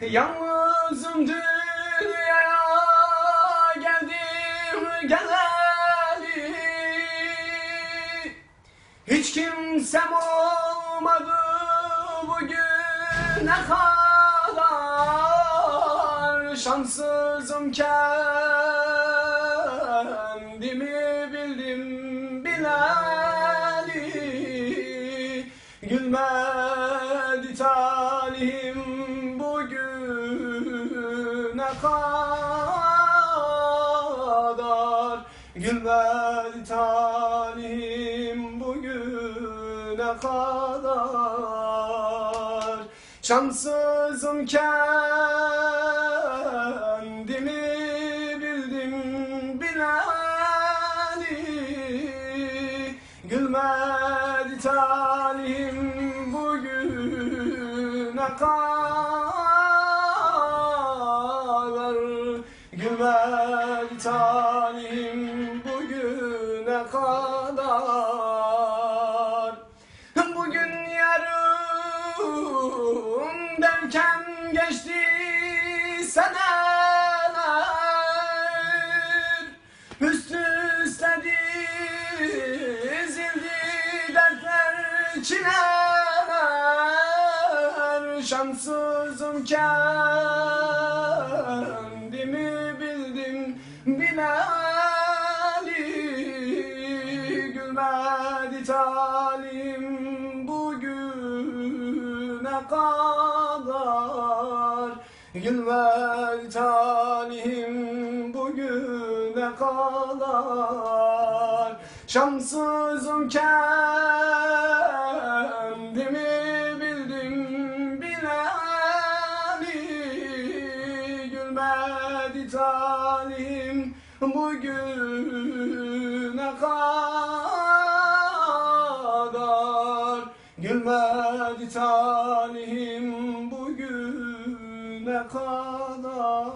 Yalnızım dünyaya geldim geleli Hiç kimsem olmadı bugüne kadar. Şanssızım kendimi bildim bileli. Gülmedi kadar Gülmedi talihim bugüne kadar. Şanssızım kendimi bildim bileli. Gülmedi talihim bugüne kadar bugüne kadar. Bugün yarın derken geçti seneler. Üst üste dizildi dertler çileler Şanssızım kendimi Gülmedi talim bugüne kadar. Gülmedi talihim bugüne kadar. Şanssızım kendimi bildim bileli Gülmedi talihim bugüne kadar Gülmedi talihim bugüne kadar